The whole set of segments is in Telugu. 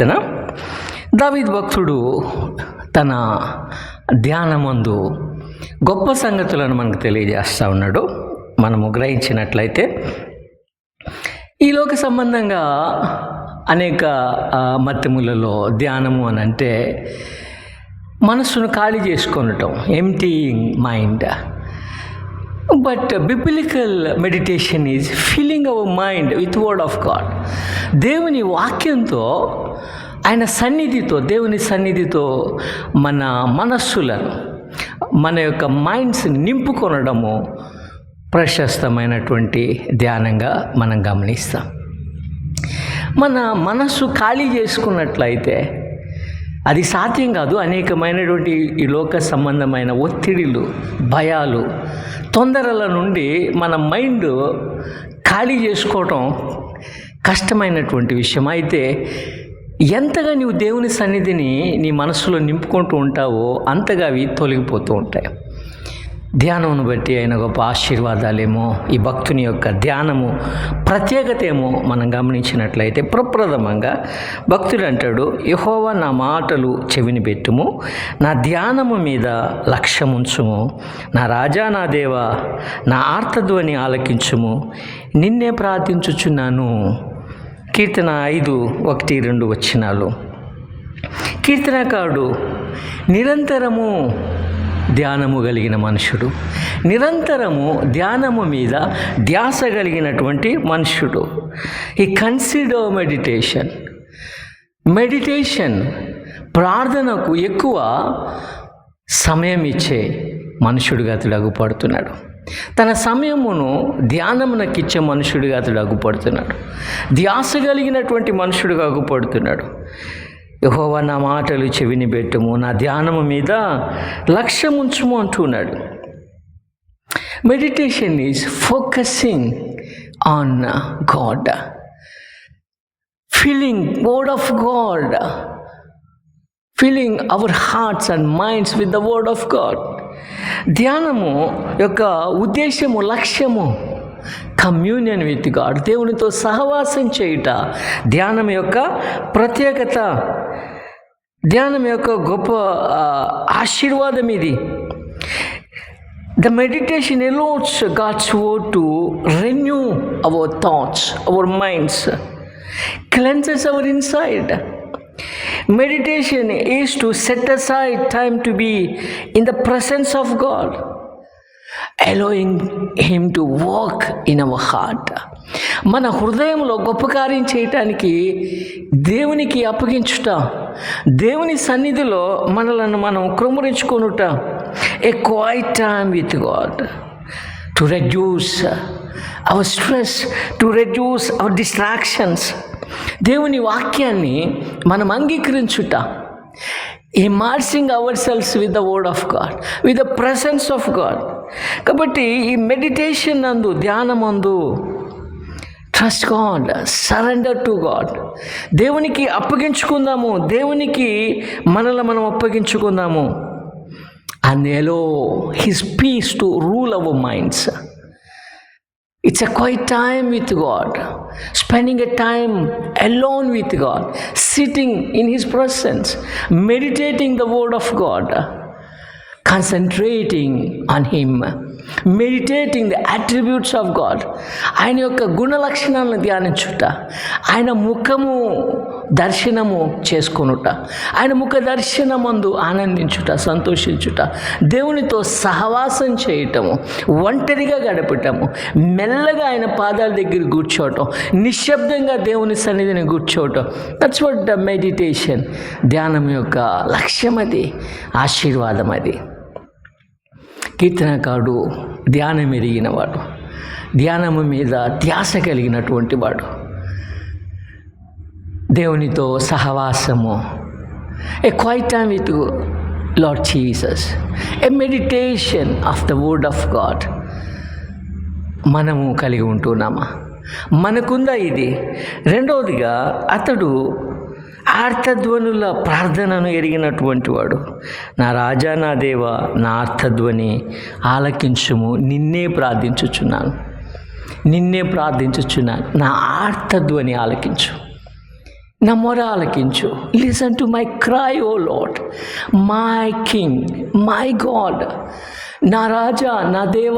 కదా దావీద్ భక్తుడు తన ధ్యానమందు గొప్ప సంగతులను మనకు తెలియజేస్తూ ఉన్నాడు. మనము గ్రహించినట్లయితే ఈ లోక సంబంధంగా అనేక ఆ, ధ్యానము అని అంటే మనస్సును ఖాళీ చేసుకొనటం emptying mind but biblical meditation is filling our mind with word of God దేవుని వాక్యంతో ఆయన సన్నిధితో దేవుని సన్నిధితో మన మనస్సులను మన యొక్క మైండ్స్ నింపుకొనడము ప్రశస్తమైనటువంటి ధ్యానంగా మనం గమనిస్తాం. మన మనస్సు ఖాళీ చేసుకున్నట్లయితే అది సాధ్యం కాదు. అనేకమైనటువంటి ఈ లోక సంబంధమైన ఒత్తిడిలు భయాలు తొందరల నుండి మన మైండ్ ఖాళీ చేసుకోవటం కష్టమైనటువంటి విషయం. అయితే ఎంతగా నీవు దేవుని సన్నిధిని నీ మనసులో నింపుకుంటూ ఉంటావో అంతగా అవి తొలగిపోతూ ఉంటాయి. ధ్యానమును బట్టి అయిన గొప్ప ఆశీర్వాదాలేమో ఈ భక్తుని యొక్క ధ్యానము ప్రత్యేకత ఏమో మనం గమనించినట్లయితే ప్రప్రథమంగా భక్తుడు అంటాడు యహోవా నా మాటలు చెవిని పెట్టుము నా ధ్యానము మీద లక్ష్యముంచుము నా రాజా నా దేవ నా ఆర్తధ్వని ఆలకించుము నిన్నే ప్రార్థించుచున్నాను. కీర్తన ఐదు ఒకటి రెండు వచ్చినాలు కీర్తనకారుడు నిరంతరము ధ్యానము కలిగిన మనుషుడు. నిరంతరము ధ్యానము మీద ధ్యాస కలిగినటువంటి మనుషుడు. ఈ కన్సిడర్ మెడిటేషన్ మెడిటేషన్ ప్రార్థనకు ఎక్కువ సమయం ఇచ్చే మనుషుడిగా అతడు అగుపడుతున్నాడు తన సమయమును ధ్యానమునకిచ్చే మనుషుడిగా అతడు అగుపడుతున్నాడు ధ్యాస కలిగినటువంటి మనుషుడుగా అగుపడుతున్నాడు యహోవా నా మాటలు చెవిని పెట్టుము నా ధ్యానము మీద లక్ష్యం ఉంచుము అంటున్నాడు. Meditation is focusing on God filling word of God filling our hearts and minds with the word of God ధ్యానము యొక్క ఉద్దేశము లక్ష్యము కమ్యూనియన్ విత్ గాడ్ దేవునితో సహవాసం చేయుట ధ్యానం యొక్క ప్రత్యేకత. ధ్యానం యొక్క గొప్ప ఆ, ఆశీర్వాదం ఇది the meditation allots God's word to renew our thoughts our minds cleanses our inside. Meditation is to set aside time to be in the presence of God, allowing Him to work in our heart. మన హృదయంలో గొప్ప కార్యం చేయటానికి దేవునికి అప్పగించుట దేవుని సన్నిధిలో మనలను మనం క్రమరించుకొనుట. A quiet time with God to reduce our stress to reduce our distractions దేవుని వాక్యాన్ని మనం అంగీకరించుట. Immersing ourselves with the word of God with the presence of God కాబట్టి ఈ మెడిటేషన్ నందు ధ్యానమందు trust God surrender to God దేవునికి అప్పగించుకుందాము. దేవునికి మనల్ని మనం అప్పగించుకుందాము. Allow his peace to rule our minds it's a quiet time with God spending a time alone with God sitting in his presence meditating the word of God concentrating on him meditating the attributes of God ఆయన యొక్క గుణ లక్షణాలను ధ్యానించుట. ఆయన ముఖము దర్శనము చేసుకొనుట. ఆయన ముఖ దర్శనమందు ఆనందించుట సంతోషించుట. దేవునితో సహవాసం చేయటము ఒంటరిగా గడపటము మెల్లగా ఆయన పాదాల దగ్గర కూర్చోవటం నిశ్శబ్దంగా దేవుని సన్నిధిని కూర్చోవటం. దట్స్ వాట్ ద మెడిటేషన్ ధ్యానం యొక్క లక్ష్యం అది ఆశీర్వాదం అది. కీర్తనకారుడు ధ్యానం ఎరిగినవాడు ధ్యానము మీద ధ్యాస కలిగినటువంటి వాడు. దేవునితో సహవాసము. A quiet time with Lord Jesus a meditation of the word of God మనము కలిగి ఉంటున్నామా? మనకుందా ఇది? రెండవదిగా అతడు ఆర్తధ్వనుల ప్రార్థనను ఎరిగినటువంటి వాడు. నా రాజా నా దేవ నా ఆర్తధ్వని ఆలకించుము నిన్నే ప్రార్థించుచున్నాను. నిన్నే ప్రార్థించుచున్నాను. నా ఆర్తధ్వని ఆలకించు. నా మొర ఆలకించు. Listen to my cry O Lord my king my God నా రాజా నా దేవ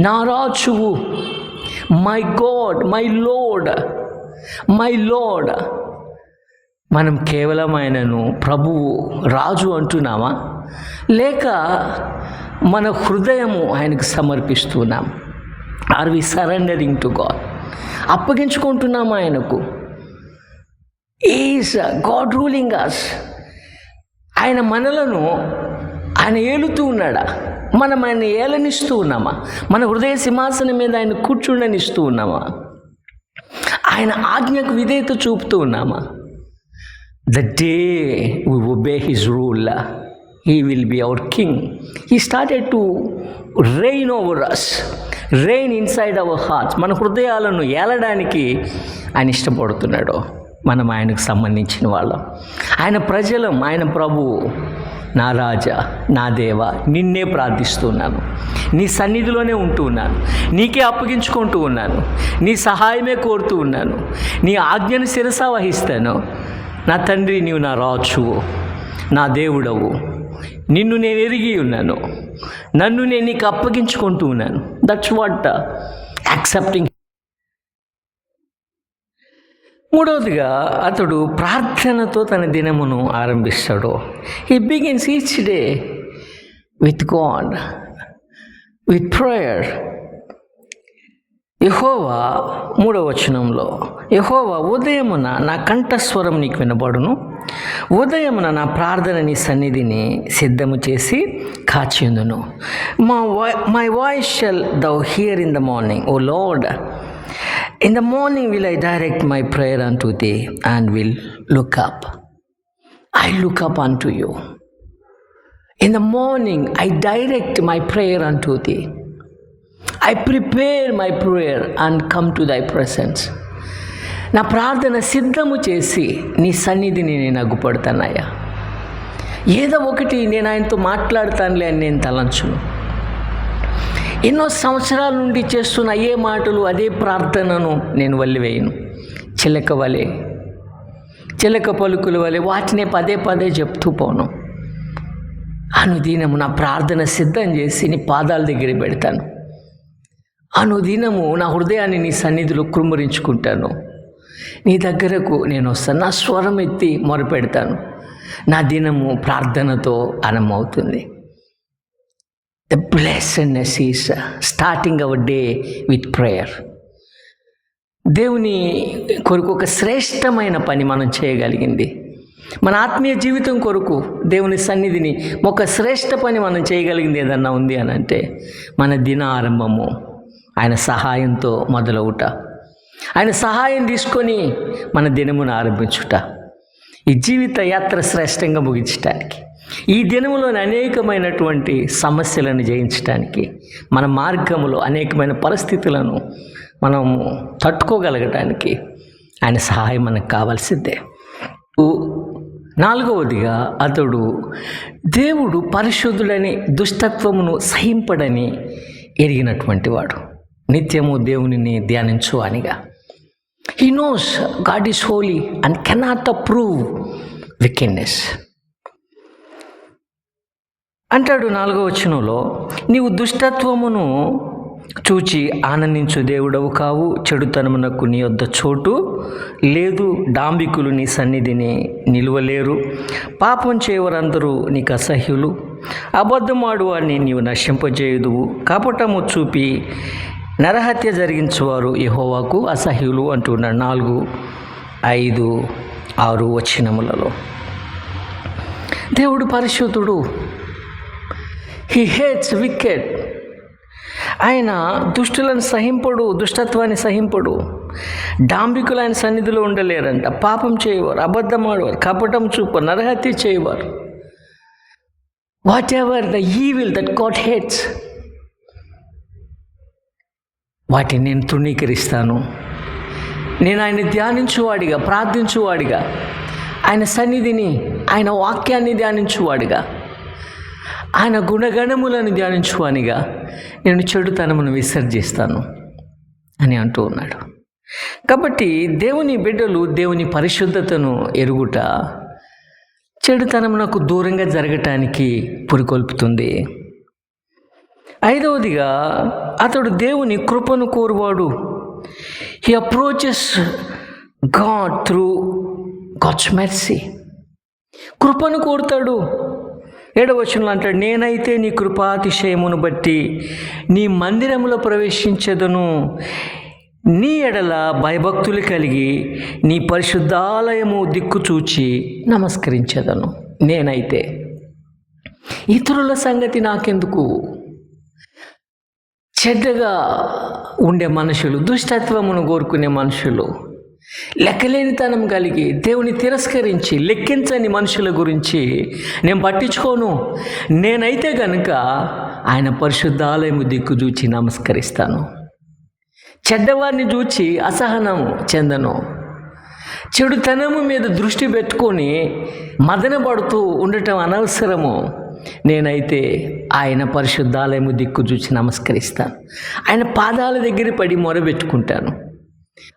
నా రాజువు. My God my Lord my Lord మనం కేవలం ఆయనను ప్రభువు రాజు అంటున్నామా? లేక మన హృదయము ఆయనకు సమర్పిస్తున్నాం? Are we surrendering to God అప్పగించుకుంటున్నామా ఆయనకు? ఈజ్ గాడ్ రూలింగ్ అస్ ఆయన మనలను ఆయన ఏలుతూ ఉన్నాడా? మనం ఆయన ఏలనిస్తూ ఉన్నామా? మన హృదయ సింహాసనం మీద ఆయన కూర్చుండనిస్తూ ఉన్నామా? ఆయన ఆజ్ఞకు విధేయత చూపుతూ ఉన్నామా? The day we obey his rule he will be our king he started to reign over us reign inside our hearts మన హృదయాలను ఏలడానికి ఆయన ఇష్టపడుతున్నాడు. మనం ఆయనకు సంబంధించిన వాళ్ళం. ఆయన ప్రజలం ఆయన ప్రభువు నా రాజా నా దేవ నిన్నే ప్రార్థిస్తున్నాను. నీ సన్నిధిలోనే ఉంటూ ఉన్నాను. నీకే అప్పగించుకుంటూ ఉన్నాను. నీ సహాయమే కోరుతూ ఉన్నాను. నీ ఆజ్ఞను శిరసా వహిస్తాను. నా తండ్రి నీవు నా రాజువు నా దేవుడవు. నిన్ను నేను ఎరిగి ఉన్నాను. నన్ను నేను నీకు అప్పగించుకుంటూ ఉన్నాను. దట్స్ వాట్ యాక్సెప్టింగ్ మూడవదిగా అతడు ప్రార్థనతో తన దినమును ఆరంభిస్తాడు. He begins each day with God with prayer యహోవా మూడవ వచనంలో యహోవా ఉదయమున నా కంఠస్వరం నీకు వినబడును. ఉదయమున నా ప్రార్థనని సన్నిధిని సిద్ధము చేసి కాచిందును మా my voice shall thou hear in the morning O Lord in the morning will I direct my prayer unto thee and will look up I look up unto you in the morning I direct my prayer unto thee I prepare my prayer and come to thy presence నా ప్రార్థన సిద్ధము చేసి నీ సన్నిధిని నేను అగ్గుపడతానయ్యా ఏదో ఒకటి నేను ఆయనతో మాట్లాడతానులే అని నేను తలంచును. ఎన్నో సంవత్సరాల నుండి చేస్తున్న అయ్యే మాటలు అదే ప్రార్థనను నేను వల్లివేయను. చిలక వలె చిలక పలుకుల వలె వాటినే పదే పదే చెప్తూ పోను. అనుదీనము నా ప్రార్థన సిద్ధం చేసి నీ పాదాల దగ్గర పెడతాను. అనుదినము నా హృదయాన్ని నీ సన్నిధిలో కుమ్మరించుకుంటాను నీ దగ్గరకు నేను వస్తాను. నా స్వరం ఎత్తి మొరపెడతాను. నా దినము ప్రార్థనతో అనమవుతుంది the blessedness is starting our day with prayer దేవుని కొరకు ఒక శ్రేష్టమైన పని మనం చేయగలిగింది. మన ఆత్మీయ జీవితం కొరకు దేవుని సన్నిధిని ఒక శ్రేష్ట పని మనం చేయగలిగింది ఏదన్నా ఉంది అని అంటే మన దిన ఆరంభము ఆయన సహాయంతో మొదలవుట. ఆయన సహాయం తీసుకొని మన దినమును ఆరంభించుట. ఈ జీవిత యాత్ర శ్రేష్టంగా ముగించటానికి ఈ దినములోని అనేకమైనటువంటి సమస్యలను జయించడానికి మన మార్గములో అనేకమైన పరిస్థితులను మనము తట్టుకోగలగటానికి ఆయన సహాయం మనకు కావాల్సిందే. నాలుగవదిగా అతడు దేవుడు పరిశుద్ధుడని దుష్టత్వమును సహింపడని ఎరిగినటువంటి వాడు. నిత్యము దేవునిని ధ్యానించు అనిగా. He knows God is holy and cannot approve wickedness అంటాడు నాలుగో వచనంలో నీవు దుష్టత్వమును చూచి ఆనందించు దేవుడవు కావు చెడుతనమునకు నీ వద్ద చోటు లేదు డాంబికులు నీ సన్నిధిని నిలువలేరు పాపం చేయవరందరూ నీకు అసహ్యులు అబద్ధమాడు వారిని నీవు నశింపజేయుదువు కపటము చూపి నరహత్య జరిగించేవారు యహోవాకు అసహ్యులు అంటున్నాడు నాలుగు ఐదు ఆరు వచనములలో. దేవుడు పరిశుద్ధుడు. హీ హేట్స్ వికెట్ ఆయన దుష్టులను సహింపడు దుష్టత్వాన్ని సహింపడు. డాంబికులు ఆయన సన్నిధిలో ఉండలేరంట. పాపం చేయవారు అబద్ధమాడవారు కపటం చూపు నరహత్య చేయవారు. Whatever the evil that God hates వాటిని నేను తృణీకరిస్తాను. నేను ఆయన ధ్యానించువాడిగా ప్రార్థించువాడిగా. ఆయన సన్నిధిని ఆయన వాక్యాన్ని ధ్యానించువాడిగా. ఆయన గుణగణములను ధ్యానించువానిగా నేను చెడుతనమును విసర్జిస్తాను అని అంటూ ఉన్నాడు. కాబట్టి దేవుని బిడ్డలు దేవుని పరిశుద్ధతను ఎరుగుట చెడుతనమునకు దూరంగా జరగటానికి పురికొల్పుతుంది. ఐదవదిగా అతడు దేవుని కృపను కోరువాడు. He approaches God through God's mercy కృపను కోరుతాడు. ఏడవచనంలో అంటాడు నేనైతే నీ కృపాతిశయమును బట్టి నీ మందిరములో ప్రవేశించదును. నీ ఎడల భయభక్తులు కలిగి నీ పరిశుద్ధాలయము దిక్కు చూచి నమస్కరించదను. నేనైతే ఇతరుల సంగతి నాకెందుకు? చెడ్డగా ఉండే మనుషులు దుష్టత్వమును కోరుకునే మనుషులు లెక్కలేనితనం కలిగి దేవుని తిరస్కరించి లెక్కించని మనుషుల గురించి నేను పట్టించుకోను. నేనైతే గనుక ఆయన పరిశుద్ధాలయము దిక్కు చూచి నమస్కరిస్తాను. చెడ్డవారిని చూచి అసహనం చెందను. చెడుతనము మీద దృష్టి పెట్టుకొని మదనపడుతూ ఉండటం అనవసరము. నేనైతే ఆయన పరిశుద్ధాలయము దిక్కు చూసి నమస్కరిస్తాను. ఆయన పాదాల దగ్గర పడి మొరబెట్టుకుంటాను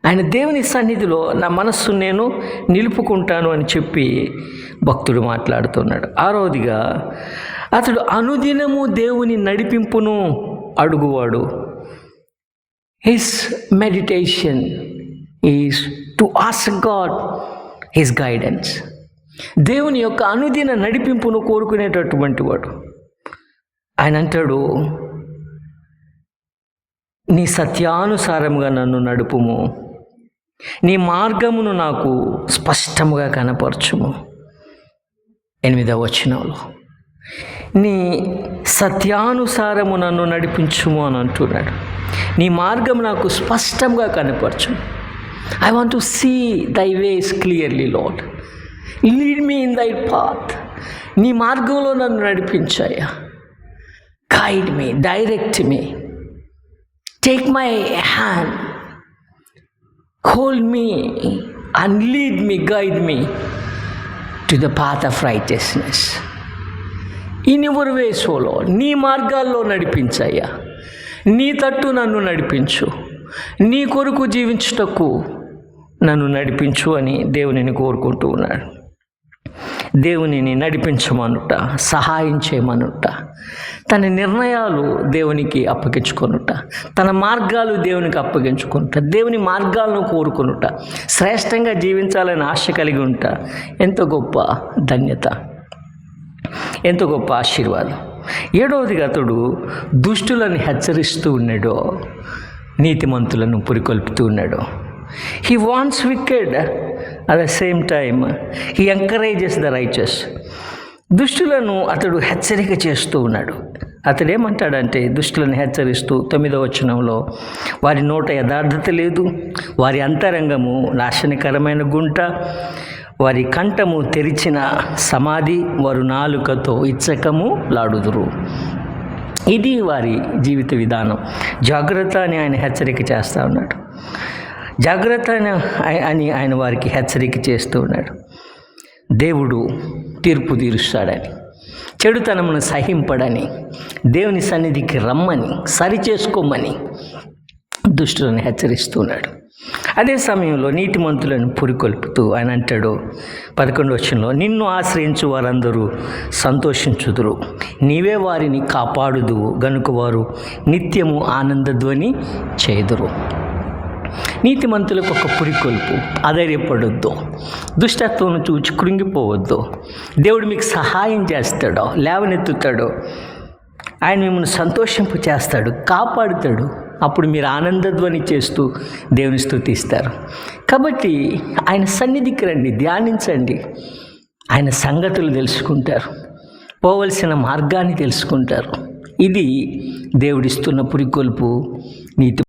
ఆయన దేవుని సన్నిధిలో నా మనస్సు నేను నిలుపుకుంటాను అని చెప్పి భక్తుడు మాట్లాడుతున్నాడు. ఆరోదిగా అతడు అనుదినము దేవుని నడిపింపును అడుగువాడు. His meditation is to ask God his guidance దేవుని యొక్క అనుదిన నడిపింపును కోరుకునేటటువంటి వాడు. ఆయన అంటాడు నీ సత్యానుసారముగా నన్ను నడుపుము. నీ మార్గమును నాకు స్పష్టముగా కనపరచుము. ఎనిమిదవ వచనంలో నీ సత్యానుసారము నన్ను నడిపించుము అని అంటున్నాడు. నీ మార్గం నాకు స్పష్టంగా కనపరచు I want to see thy ways clearly Lord lead me in thy path నీ మార్గంలో నన్ను నడిపించాయా guide me direct me take my hand hold me and lead me guide me to the path of righteousness in your వేసోలో నీ మార్గాల్లో నడిపించయ్యా. నీ తట్టు నన్ను నడిపించు. నీ కొరకు జీవించుటకు నన్ను నడిపించు అని దేవునిని కోరుకుంటూ ఉన్నాడు. దేవునిని నడిపించమనుట సహాయం చేయమనుట తన నిర్ణయాలు దేవునికి అప్పగించుకొనుట తన మార్గాలు దేవునికి అప్పగించుకొనుట దేవుని మార్గాలను కోరుకొనుట శ్రేష్టంగా జీవించాలని ఆశ కలిగి ఉంట. ఎంత గొప్ప ధన్యత. ఎంత గొప్ప ఆశీర్వాదం. ఏడవదిగా అతడు దుష్టులను హెచ్చరిస్తూ ఉన్నాడో నీతిమంతులను పురికొల్పుతూ ఉన్నాడు. He wants wicked at the same time he encourages the righteous దుష్టులను అతడు హెచ్చరిక చేస్తూ ఉన్నాడు. అతడు ఏమంటాడంటే దుష్టులను హెచ్చరిస్తూ తొమ్మిదవ వచనంలో వారి నోట యథార్థత లేదు వారి అంతరంగము నాశనకరమైన గుంట వారి కంఠము తెరిచిన సమాధి వారు నాలుకతో ఇచ్చకము లాడుదురు. ఇది వారి జీవిత విధానం. జాగ్రత్త అని ఆయన హెచ్చరిక చేస్తూ ఉన్నాడు. జాగ్రత్త అని అని ఆయన వారికి హెచ్చరిక చేస్తూ ఉన్నాడు. దేవుడు తీర్పు తీరుస్తాడని చెడుతనమును సహింపడని దేవుని సన్నిధికి రమ్మని సరిచేసుకోమని దుష్టులను హెచ్చరిస్తున్నాడు అదే సమయంలో నీతిమంతులను పురికొల్పుతూ ఆయన అంటాడు పదకొండు వచ్చంలో నిన్ను ఆశ్రయించు వారందరూ సంతోషించుదురు. నీవే వారిని కాపాడుదు గనుక వారు నిత్యము ఆనందధ్వని చేదురు. నీతిమంతులకు ఒక పురికొల్పు. అధైర్యపడొద్దు. దుష్టత్వం చూచి కృంగిపోవద్దు. దేవుడు మీకు సహాయం చేస్తాడో లేవనెత్తుతాడో. ఆయన మిమ్మల్ని సంతోషింపు చేస్తాడు కాపాడుతాడు. అప్పుడు మీరు ఆనందధ్వని చేస్తూ దేవుని స్థుతిస్తారు కాబట్టి ఆయన సన్నిధికి రండి ధ్యానించండి. ఆయన సంగతులు తెలుసుకుంటారు. పోవలసిన మార్గాన్ని తెలుసుకుంటారు. ఇది దేవుడిస్తున్న పురికొల్పు నీతి